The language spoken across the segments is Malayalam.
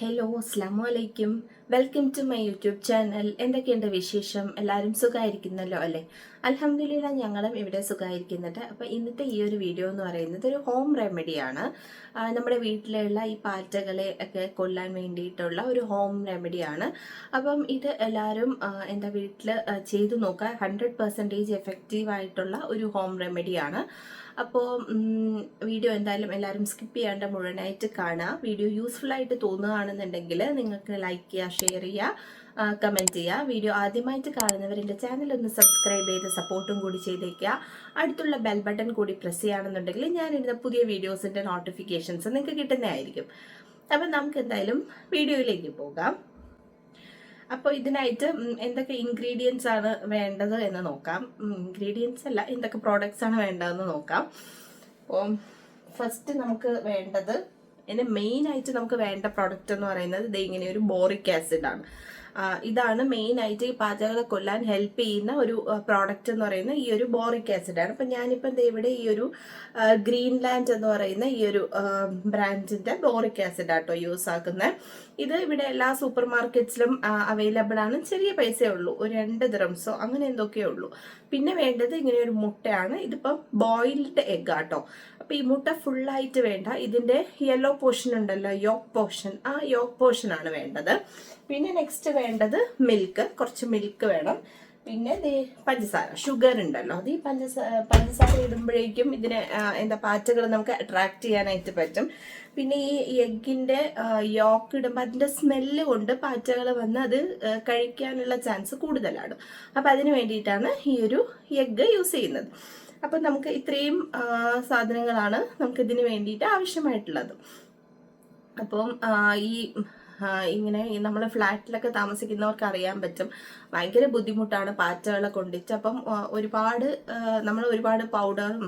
ഹലോ അസ്സാം അലൈക്കും welcome to my YouTube channel എന്തൊക്കെയുണ്ട് വിശേഷം? എല്ലാവരും സുഖമായിരിക്കുന്നല്ലോ അല്ലേ? അലഹമില്ല ഞങ്ങളും ഇവിടെ സുഖമായിരിക്കുന്നുണ്ട്. അപ്പോൾ ഇന്നത്തെ ഈ ഒരു വീഡിയോ എന്ന് പറയുന്നത് ഒരു ഹോം റെമഡിയാണ് നമ്മുടെ വീട്ടിലുള്ള ഈ പാറ്റകളെ ഒക്കെ കൊല്ലാൻ വേണ്ടിയിട്ടുള്ള ഒരു ഹോം റെമഡിയാണ് അപ്പം ഇത് എല്ലാവരും എന്റെ വീട്ടിൽ ചെയ്തു നോക്കുക. ഹൺഡ്രഡ് പെർസെന്റേജ് എഫക്റ്റീവ് ആയിട്ടുള്ള ഒരു ഹോം റെമഡിയാണ് അപ്പോൾ വീഡിയോ എന്തായാലും എല്ലാവരും സ്കിപ്പ് ചെയ്യാണ്ട് മുഴുവനായിട്ട് കാണാം. വീഡിയോ യൂസ്ഫുൾ ആയിട്ട് തോന്നുകയാണെന്നുണ്ടെങ്കിൽ നിങ്ങൾക്ക് ലൈക്ക് ചെയ്യുക ഷെയർ ചെയ്യുക കമന്റ് ചെയ്യുക വീഡിയോ ആദ്യമായിട്ട് കാണുന്നവർ എന്റെ ചാനൽ ഒന്ന് സബ്സ്ക്രൈബ് ചെയ്ത് സപ്പോർട്ടും കൂടി ചെയ്തേക്കുക. അടുത്തുള്ള ബെൽ ബട്ടൺ കൂടി പ്രസ് ചെയ്യുകയാണെന്നുണ്ടെങ്കിൽ ഞാനിടുന്ന പുതിയ വീഡിയോസിന്റെ നോട്ടിഫിക്കേഷൻസ് നിങ്ങൾക്ക് കിട്ടുന്നതായിരിക്കും. അപ്പം നമുക്ക് എന്തായാലും വീഡിയോയിലേക്ക് പോകാം. അപ്പോൾ ഇതിനായിട്ട് എന്തൊക്കെ ഇൻഗ്രീഡിയൻസ് ആണ് വേണ്ടത് എന്ന് നോക്കാം. ഇൻഗ്രീഡിയൻസ് അല്ല എന്തൊക്കെ പ്രോഡക്ട്സ് ആണ് വേണ്ടതെന്ന് നോക്കാം. അപ്പോൾ ഫസ്റ്റ് നമുക്ക് വേണ്ടത് എന്റെ മെയിൻ ആയിട്ട് നമുക്ക് വേണ്ട പ്രോഡക്റ്റ് എന്ന് പറയുന്നത് ഇത് ഇങ്ങനെ ഒരു ബോറിക് ആസിഡ് ആണ്. ഇതാണ് മെയിൻ ആയിട്ട് ഈ പാചകങ്ങളെ കൊല്ലാൻ ഹെൽപ്പ് ചെയ്യുന്ന ഒരു പ്രോഡക്റ്റ് എന്ന് പറയുന്ന ഈ ഒരു ബോറിക് ആസിഡാണ് അപ്പം ഞാനിപ്പം ഇവിടെ ഈ ഒരു ഗ്രീൻലാൻഡ് എന്ന് പറയുന്ന ഈ ഒരു ബ്രാൻഡിന്റെ ബോറിക് ആസിഡ് ആട്ടോ യൂസ് ആക്കുന്നത് ഇത് ഇവിടെ എല്ലാ സൂപ്പർ മാർക്കറ്റ്സിലും അവൈലബിൾ ആണ്. ചെറിയ പൈസയേ ഉള്ളൂ. ഒരു രണ്ട് ദ്രംസോ അങ്ങനെ എന്തൊക്കെയേ ഉള്ളൂ. പിന്നെ വേണ്ടത് ഇങ്ങനെ ഒരു മുട്ടയാണ്. ഇതിപ്പം ബോയിൽഡ് എഗ് ആട്ടോ അപ്പൊ ഈ മുട്ട ഫുള്ളായിട്ട് വേണ്ട. ഇതിന്റെ യെല്ലോ പോർഷൻ ഉണ്ടല്ലോ യോക്ക് പോർഷൻ ആ യോക്ക് പോർഷൻ ആണ് വേണ്ടത്. പിന്നെ നെക്സ്റ്റ് വേണ്ടത് മിൽക്ക് കുറച്ച് മിൽക്ക് വേണം. പിന്നെ ദേ പഞ്ചസാര ഷുഗർ ഉണ്ടല്ലോ. അത് ഈ പഞ്ചസാര പഞ്ചസാര ഇടുമ്പോഴേക്കും ഇതിനെ എന്താ പാറ്റകൾ നമുക്ക് അട്രാക്ട് ചെയ്യാനായിട്ട് പറ്റും. പിന്നെ ഈ എഗ്ഗിന്റെ യോക്ക് ഇടുമ്പോൾ അതിന്റെ സ്മെല്ല് കൊണ്ട് പാറ്റകൾ വന്ന് അത് കഴിക്കാനുള്ള ചാൻസ് കൂടുതലാണ്. അപ്പം അതിന് വേണ്ടിയിട്ടാണ് ഈ ഒരു എഗ്ഗ് യൂസ് ചെയ്യുന്നത്. അപ്പം നമുക്ക് ഇത്രയും സാധനങ്ങളാണ് നമുക്കിതിന് വേണ്ടിയിട്ട് ആവശ്യമായിട്ടുള്ളത്. അപ്പം ഈ ഇങ്ങനെ നമ്മൾ ഫ്ലാറ്റിലൊക്കെ താമസിക്കുന്നവർക്ക് അറിയാൻ പറ്റും. ഭയങ്കര ബുദ്ധിമുട്ടാണ് പാറ്റകളെ കൊണ്ടിച്ച് അപ്പം ഒരുപാട് നമ്മൾ ഒരുപാട് പൗഡറും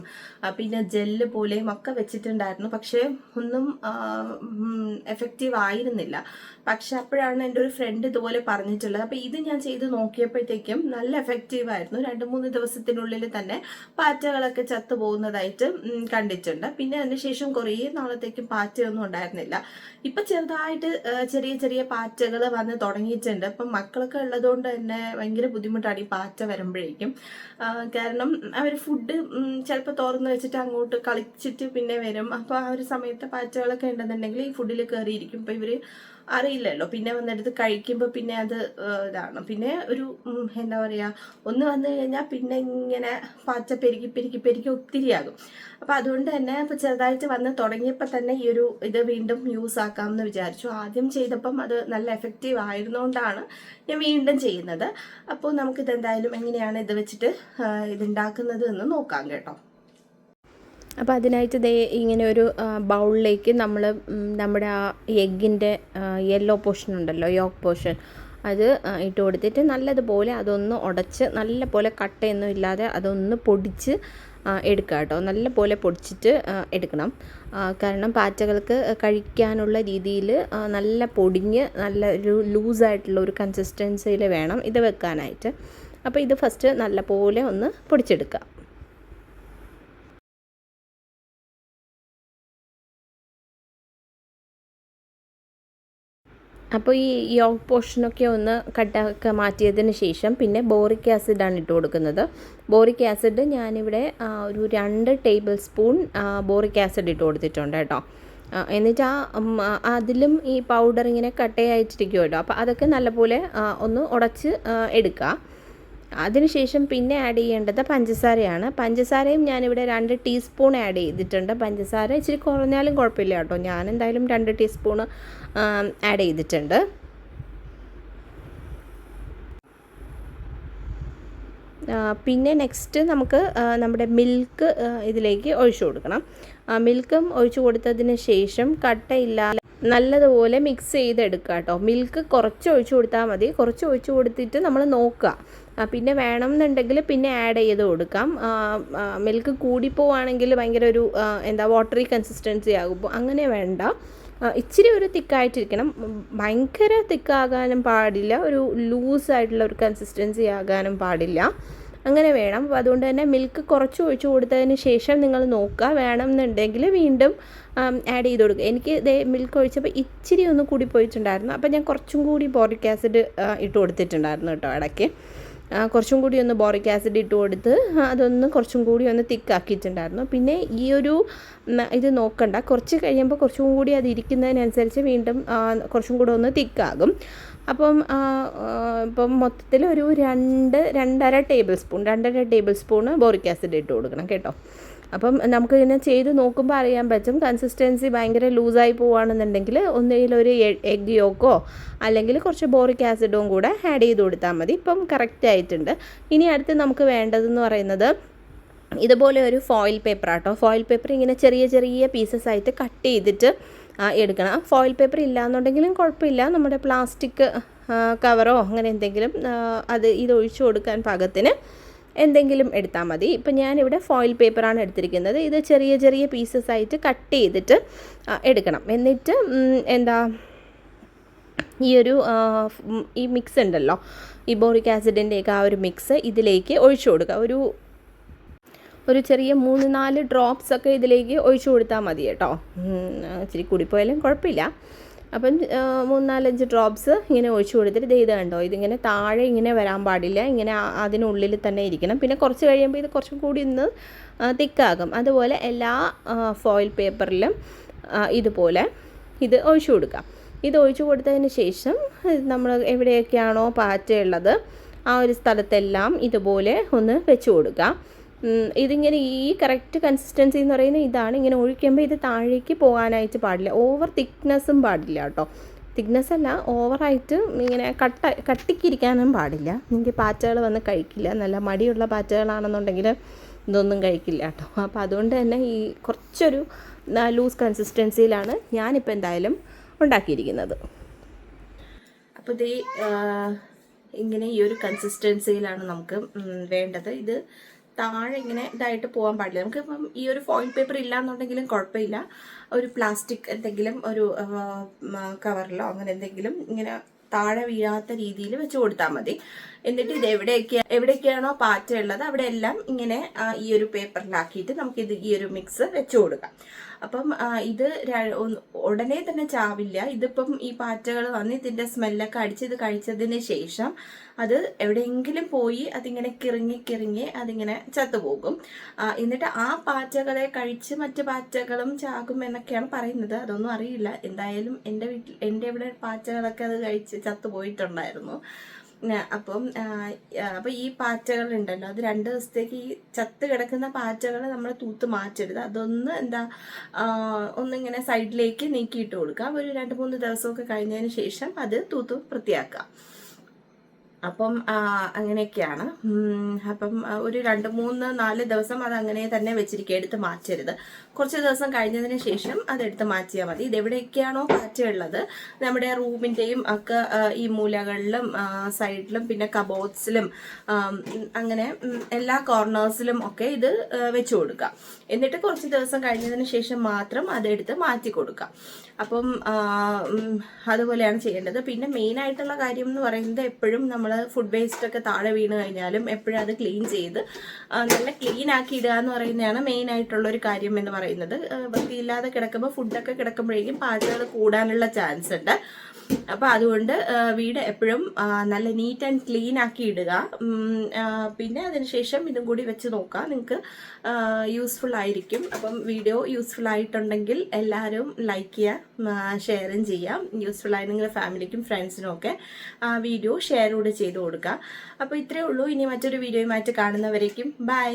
പിന്നെ ജെല്ല് പോലെയും ഒക്കെ വെച്ചിട്ടുണ്ടായിരുന്നു. പക്ഷേ ഒന്നും എഫക്റ്റീവ് ആയിരുന്നില്ല. പക്ഷെ അപ്പോഴാണ് എന്റെ ഒരു ഫ്രണ്ട് ഇതുപോലെ പറഞ്ഞിട്ടുള്ളത്. അപ്പം ഇത് ഞാൻ ചെയ്ത് നോക്കിയപ്പോഴത്തേക്കും നല്ല എഫക്റ്റീവ് ആയിരുന്നു. രണ്ട് മൂന്ന് ദിവസത്തിനുള്ളിൽ തന്നെ പാറ്റകളൊക്കെ ചത്തു പോകുന്നതായിട്ട് കണ്ടിട്ടുണ്ട്. പിന്നെ അതിനുശേഷം കുറേ നാളത്തേക്കും പാറ്റയൊന്നും ഉണ്ടായിരുന്നില്ല. ഇപ്പം ചെറുതായിട്ട് ആ, ചെറിയ ചെറിയ പാറ്റകൾ വന്ന് തുടങ്ങിയിട്ടുണ്ട്. അപ്പം മക്കളൊക്കെ ഉള്ളതുകൊണ്ട് തന്നെ ഭയങ്കര ബുദ്ധിമുട്ടാണ് ഈ പാറ്റ വരുമ്പോഴേക്കും. കാരണം അവർ ഫുഡ് ചിലപ്പോൾ തുറന്ന് വെച്ചിട്ട് അങ്ങോട്ട് കളിച്ചിട്ട് പിന്നെ വരും. അപ്പോൾ ആ ഒരു സമയത്ത് പാറ്റകളൊക്കെ ഉണ്ടെന്നുണ്ടെങ്കിൽ ഈ ഫുഡിൽ കയറിയിരിക്കും അപ്പോൾ ഇവർ അറിയില്ലല്ലോ. പിന്നെ വന്നെടുത്ത് കഴിക്കുമ്പോൾ പിന്നെ അത് ഇതാണ്. പിന്നെ ഒരു എന്താ പറയുക ഒന്ന് വന്നു കഴിഞ്ഞാൽ പിന്നെ ഇങ്ങനെ പാച്ച പെരുകി പെരുകി പെരുകി ഒത്തിരിയാകും. അപ്പോൾ അതുകൊണ്ട് തന്നെ ഇപ്പോൾ ചെറുതായിട്ട് വന്ന് തുടങ്ങിയപ്പോൾ തന്നെ ഈ ഒരു ഇത് വീണ്ടും യൂസ് ആക്കാമെന്ന് വിചാരിച്ചു. ആദ്യം ചെയ്തപ്പം അത് നല്ല എഫക്റ്റീവ് ആയിരുന്നുകൊണ്ടാണ് ഞാൻ വീണ്ടും ചെയ്യുന്നത്. അപ്പോൾ നമുക്കിത് എന്തായാലും എങ്ങനെയാണ് ഇത് വെച്ചിട്ട് ഇതുണ്ടാക്കുന്നത് എന്ന് നോക്കാം കേട്ടോ. അപ്പോൾ അതിനായിട്ട് ദേ ഇങ്ങനെ ഒരു ബൗളിലേക്ക് നമ്മൾ നമ്മുടെ ആ എഗ്ഗിന്റെ യെല്ലോ പോർഷൻ ഉണ്ടല്ലോ യോക്ക് പോർഷൻ അത് ഇട്ട് കൊടുത്തിട്ട് നല്ലതുപോലെ അതൊന്ന് ഉടച്ച് നല്ലപോലെ കട്ടയൊന്നും ഇല്ലാതെ അതൊന്ന് പൊടിച്ച് എടുക്കുക കേട്ടോ നല്ലപോലെ പൊടിച്ചിട്ട് എടുക്കണം. കാരണം പാറ്റകൾക്ക് കഴിക്കാനുള്ള രീതിയിൽ നല്ല പൊടിഞ്ഞ് നല്ല ഒരു ലൂസായിട്ടുള്ള ഒരു കൺസിസ്റ്റൻസിയിൽ വേണം ഇത് വെക്കാനായിട്ട്. അപ്പോൾ ഇത് ഫസ്റ്റ് നല്ലപോലെ ഒന്ന് പൊടിച്ചെടുക്കുക അപ്പോൾ ഈ യോഗ് പോർഷനൊക്കെ ഒന്ന് കട്ടൊക്കെ മാറ്റിയതിന് ശേഷം പിന്നെ ബോറിക് ആസിഡാണ് ഇട്ട് കൊടുക്കുന്നത്. ബോറിക് ആസിഡ് ഞാനിവിടെ ഒരു രണ്ട് ടേബിൾ സ്പൂൺ ബോറിക് ആസിഡ് ഇട്ട് കൊടുത്തിട്ടുണ്ട് കേട്ടോ. എന്നിട്ട് ആ അതിലും ഈ പൗഡർ ഇങ്ങനെ കട്ടയായിട്ടിരിക്കുമല്ലോ അപ്പോൾ അതൊക്കെ നല്ലപോലെ ഒന്ന് ഉടച്ച് എടുക്കുക. അതിനുശേഷം പിന്നെ ആഡ് ചെയ്യേണ്ടത് പഞ്ചസാരയാണ്. പഞ്ചസാരയും ഞാനിവിടെ രണ്ട് ടീസ്പൂൺ ആഡ് ചെയ്തിട്ടുണ്ട്. പഞ്ചസാര ഇച്ചിരി കുറഞ്ഞാലും കുഴപ്പമില്ല കേട്ടോ. ഞാൻ എന്തായാലും രണ്ട് ടീസ്പൂണ് ആഡ് ചെയ്തിട്ടുണ്ട്. പിന്നെ നെക്സ്റ്റ് നമുക്ക് നമ്മുടെ മിൽക്ക് ഇതിലേക്ക് ഒഴിച്ചു കൊടുക്കണം. മിൽക്കും ഒഴിച്ചു കൊടുത്തതിന് ശേഷം കട്ടയില്ലാതെ നല്ലതുപോലെ മിക്സ് ചെയ്തെടുക്കുക കേട്ടോ. മിൽക്ക് കുറച്ച് ഒഴിച്ചു കൊടുത്താൽ മതി. കുറച്ച് ഒഴിച്ചു കൊടുത്തിട്ട് നമ്മൾ നോക്കുക. പിന്നെ വേണം എന്നുണ്ടെങ്കിൽ പിന്നെ ആഡ് ചെയ്ത് കൊടുക്കാം. മിൽക്ക് കൂടിപ്പോവാണെങ്കിൽ ഭയങ്കര ഒരു എന്താ വാട്ടറി കൺസിസ്റ്റൻസി ആകുമ്പോൾ അങ്ങനെ വേണ്ട. ഇച്ചിരി ഒരു തിക്കായിട്ടിരിക്കണം. ഭയങ്കര തിക്കാകാനും പാടില്ല. ഒരു ലൂസായിട്ടുള്ള ഒരു കൺസിസ്റ്റൻസി ആകാനും പാടില്ല. അങ്ങനെ വേണം. അപ്പോൾ അതുകൊണ്ട് തന്നെ മിൽക്ക് കുറച്ച് ഒഴിച്ചു കൊടുത്തതിന് ശേഷം നിങ്ങൾ നോക്കുക. വേണമെന്നുണ്ടെങ്കിൽ വീണ്ടും ആഡ് ചെയ്ത് കൊടുക്കുക. എനിക്ക് ഇതേ മിൽക്ക് ഒഴിച്ചപ്പോൾ ഇച്ചിരി ഒന്ന് കൂടി പോയിട്ടുണ്ടായിരുന്നു. അപ്പോൾ ഞാൻ കുറച്ചും കൂടി ബോറിക് ആസിഡ് ഇട്ട് കൊടുത്തിട്ടുണ്ടായിരുന്നു കേട്ടോ ഇടയ്ക്ക്. കുറച്ചും കൂടി ഒന്ന് ബോറിക് ആസിഡ് ഇട്ട് കൊടുത്ത് അതൊന്ന് കുറച്ചും കൂടി ഒന്ന് തിക്കാക്കിയിട്ടുണ്ടായിരുന്നു പിന്നെ ഈ ഒരു ഇത് നോക്കണ്ട കുറച്ച് കഴിയുമ്പോൾ കുറച്ചും കൂടി അത് ഇരിക്കുന്നതിനനുസരിച്ച് വീണ്ടും കുറച്ചും കൂടി ഒന്ന് തിക്കാകും അപ്പം ഇപ്പം മൊത്തത്തിൽ ഒരു രണ്ട് രണ്ടര ടേബിൾ സ്പൂൺ രണ്ടര ടേബിൾ സ്പൂണ് ബോറിക് ആസിഡ് ഇട്ട് കൊടുക്കണം കേട്ടോ. അപ്പം നമുക്ക് ഇങ്ങനെ ചെയ്ത് നോക്കുമ്പോൾ അറിയാൻ പറ്റും. കൺസിസ്റ്റൻസി ഭയങ്കര ലൂസായി പോവുകയാണെന്നുണ്ടെങ്കിൽ ഒന്നുകിൽ ഒരു എഗ് യോക്കോ അല്ലെങ്കിൽ കുറച്ച് ബോറിക് ആസിഡും കൂടെ ആഡ് ചെയ്ത് കൊടുത്താൽ മതി. ഇപ്പം കറക്റ്റ് ആയിട്ടുണ്ട്. ഇനി അടുത്ത് നമുക്ക് വേണ്ടതെന്ന് പറയുന്നത് ഇതുപോലെ ഒരു ഫോയിൽ പേപ്പർ ആട്ടോ. ഫോയിൽ പേപ്പർ ഇങ്ങനെ ചെറിയ ചെറിയ പീസസ് ആയിട്ട് കട്ട് ചെയ്തിട്ട് എടുക്കണം. ഫോയിൽ പേപ്പർ ഇല്ലാന്നുണ്ടെങ്കിലും കുഴപ്പമില്ല. നമ്മുടെ പ്ലാസ്റ്റിക് കവറോ അങ്ങനെ എന്തെങ്കിലും അത് ഇത് ഒഴിച്ചു കൊടുക്കാൻ പാകത്തിന്. എന്തെങ്കിലും എടുത്താൽ മതി. ഇപ്പം ഞാനിവിടെ ഫോയിൽ പേപ്പറാണ് എടുത്തിരിക്കുന്നത്. ഇത് ചെറിയ ചെറിയ പീസസ് ആയിട്ട് കട്ട് ചെയ്തിട്ട് എടുക്കണം. എന്നിട്ട് എന്താ ഈ ഒരു ഈ മിക്സ് ഉണ്ടല്ലോ. ഈ ബോറിക് ആസിഡിന്റെയൊക്കെ ആ ഒരു മിക്സ് ഇതിലേക്ക് ഒഴിച്ചു കൊടുക്കുക. ഒരു ഒരു ചെറിയ മൂന്ന് നാല് ഡ്രോപ്സ് ഒക്കെ ഇതിലേക്ക് ഒഴിച്ചു കൊടുത്താൽ മതി കേട്ടോ. ഇച്ചിരി കൂടിപ്പോയാലും കുഴപ്പമില്ല. അപ്പം മൂന്നാലഞ്ച് മൂന്ന് നാലഞ്ച് ഡ്രോപ്സ് ഇങ്ങനെ ഒഴിച്ചു കൊടുത്തിട്ട് ഇത് ഇത് കണ്ടോ? ഇതിങ്ങനെ താഴെ ഇങ്ങനെ വരാൻ പാടില്ല. ഇങ്ങനെ അതിനുള്ളിൽ തന്നെ ഇരിക്കണം. പിന്നെ കുറച്ച് കഴിയുമ്പോൾ ഇത് കുറച്ചും കൂടി ഒന്ന് തിക്കാകും. അതുപോലെ എല്ലാ ഫോയിൽ പേപ്പറിലും ഇതുപോലെ ഇത് ഒഴിച്ചു കൊടുക്കാം ഇത് ഒഴിച്ചു കൊടുത്തതിന് ശേഷം നമ്മൾ എവിടെയൊക്കെയാണോ പാറ്റയുള്ളത് ആ ഒരു സ്ഥലത്തെല്ലാം ഇതുപോലെ ഒന്ന് വെച്ച് കൊടുക്കുക. ഉം, ഇതിങ്ങനെ ഈ കറക്റ്റ് കൺസിസ്റ്റൻസി എന്ന് പറയുന്നത് ഇതാണ്. ഇങ്ങനെ ഒഴിക്കുമ്പോൾ ഇത് താഴേക്ക് പോകാനായിട്ട് പാടില്ല. ഓവർ തിക്നെസ്സും പാടില്ല കേട്ടോ. തിക്നെസ് അല്ല ഓവറായിട്ട് ഇങ്ങനെ കട്ട കട്ടിക്കിരിക്കാനും പാടില്ല. എനിക്ക് പാറ്റകൾ വന്ന് കഴിക്കില്ല. നല്ല മടിയുള്ള പാറ്റകളാണെന്നുണ്ടെങ്കിൽ ഇതൊന്നും കഴിക്കില്ല കേട്ടോ. അപ്പോൾ അതുകൊണ്ട് തന്നെ ഈ കുറച്ചൊരു ലൂസ് കൺസിസ്റ്റൻസിയിലാണ് ഞാനിപ്പോൾ എന്തായാലും ഉണ്ടാക്കിയിരിക്കുന്നത്. അപ്പോൾ ഇത് ഇങ്ങനെ ഈ ഒരു കൺസിസ്റ്റൻസിയിലാണ് നമുക്ക് വേണ്ടത്. ഇത് താഴെ ഇങ്ങനെ ഇതായിട്ട് പോകാൻ പാടില്ല. നമുക്ക് ഇപ്പം ഈ ഒരു ഫോയിൽ പേപ്പർ ഇല്ല എന്നുണ്ടെങ്കിലും കുഴപ്പമില്ല. ഒരു പ്ലാസ്റ്റിക് എന്തെങ്കിലും ഒരു കവറിലോ അങ്ങനെ എന്തെങ്കിലും ഇങ്ങനെ താഴെ വീഴാത്ത രീതിയിൽ വെച്ച് കൊടുത്താൽ മതി. എന്നിട്ട് ഇത് എവിടെയൊക്കെ എവിടെയൊക്കെയാണോ പാറ്റ ഉള്ളത് അവിടെ എല്ലാം ഇങ്ങനെ ഈ ഒരു പേപ്പറിലാക്കിയിട്ട് നമുക്ക് ഇത് ഈ ഒരു മിക്സ് വെച്ചു കൊടുക്കാം. അപ്പം ഇത് ഉടനെ തന്നെ ചാവില്ല. ഇതിപ്പം ഈ പാറ്റകൾ വന്ന് ഇതിന്റെ സ്മെല്ലൊക്കെ അടിച്ച് ഇത് കഴിച്ചതിന് ശേഷം അത് എവിടെയെങ്കിലും പോയി അതിങ്ങനെ കിറങ്ങി കിറങ്ങി അതിങ്ങനെ ചത്തുപോകും. എന്നിട്ട് ആ പാറ്റകളെ കഴിച്ച് മറ്റ് പാറ്റകളും ചാകും എന്നൊക്കെയാണ് പറയുന്നത്. അതൊന്നും അറിയില്ല. എന്തായാലും എന്റെ വീട്ടിൽ എന്റെ ഇവിടെ പാറ്റകളൊക്കെ അത് കഴിച്ച് ചത്തുപോയിട്ടുണ്ടായിരുന്നു. അപ്പം അപ്പൊ ഈ പാറ്റകൾ ഉണ്ടല്ലോ അത് രണ്ട് ദിവസത്തേക്ക് ഈ ചത്ത് കിടക്കുന്ന പാറ്റകൾ നമ്മൾ തൂത്ത് മാറ്റരുത് അതൊന്ന് എന്താ ഒന്നിങ്ങനെ സൈഡിലേക്ക് നീക്കിയിട്ട് കൊടുക്കാം ഒരു രണ്ട് മൂന്ന് ദിവസമൊക്കെ കഴിഞ്ഞതിന് ശേഷം അത് തൂത്ത് വൃത്തിയാക്കാം അപ്പം അങ്ങനെയൊക്കെയാണ്. അപ്പം ഒരു രണ്ട് മൂന്ന് നാല് ദിവസം അത് അങ്ങനെ തന്നെ വെച്ചിരിക്കുക. എടുത്ത് മാറ്റരുത്. കുറച്ച് ദിവസം കഴിഞ്ഞതിന് ശേഷം അത് എടുത്ത് മാറ്റിയാൽ മതി. ഇത് എവിടെയൊക്കെയാണോ പാറ്റുള്ളത് നമ്മുടെ റൂമിന്റെയും ഒക്കെ ഈ മൂലകളിലും സൈഡിലും പിന്നെ കബോർഡ്സിലും അങ്ങനെ എല്ലാ കോർണേഴ്സിലും ഒക്കെ ഇത് വെച്ച് കൊടുക്കുക. എന്നിട്ട് കുറച്ച് ദിവസം കഴിഞ്ഞതിന് ശേഷം മാത്രം അതെടുത്ത് മാറ്റി കൊടുക്കുക. അപ്പം അതുപോലെയാണ് ചെയ്യേണ്ടത്. പിന്നെ മെയിൻ ആയിട്ടുള്ള കാര്യം എന്ന് പറയുന്നത് എപ്പോഴും നമ്മൾ ഫുഡ് വേസ്റ്റ് ഒക്കെ താഴെ വീണ് കഴിഞ്ഞാലും എപ്പോഴും അത് ക്ലീൻ ചെയ്ത് നല്ല ക്ലീൻ ആക്കി ഇടുക എന്ന് പറയുന്നതാണ് മെയിൻ ആയിട്ടുള്ള ഒരു കാര്യം എന്ന് പറയുന്നത്. വൃത്തിയില്ലാതെ കിടക്കുമ്പോൾ ഫുഡൊക്കെ കിടക്കുമ്പോഴേക്കും പാചകങ്ങൾ കൂടാനുള്ള ചാൻസ് ഉണ്ട്. അപ്പൊ അതുകൊണ്ട് വീട് എപ്പോഴും നല്ല നീറ്റ് ആൻഡ് ക്ലീൻ ആക്കി ഇടുക. പിന്നെ അതിനുശേഷം ഇതും കൂടി വെച്ച് നോക്കുക നിങ്ങൾക്ക് യൂസ്ഫുൾ ആയിരിക്കും. അപ്പം വീഡിയോ യൂസ്ഫുൾ ആയിട്ടുണ്ടെങ്കിൽ എല്ലാവരും ലൈക്ക് ചെയ്യുക ഷെയറും ചെയ്യാം. യൂസ്ഫുൾ ആയി നിങ്ങളുടെ ഫാമിലിക്കും ഫ്രണ്ട്സിനും ഒക്കെ വീഡിയോ ഷെയർ കൂടെ ചെയ്ത് കൊടുക്കുക അപ്പോൾ ഇത്രയേ ഉള്ളൂ. ഇനി മറ്റൊരു വീഡിയോയുമായിട്ട് കാണുന്നവരേക്കും. ബൈ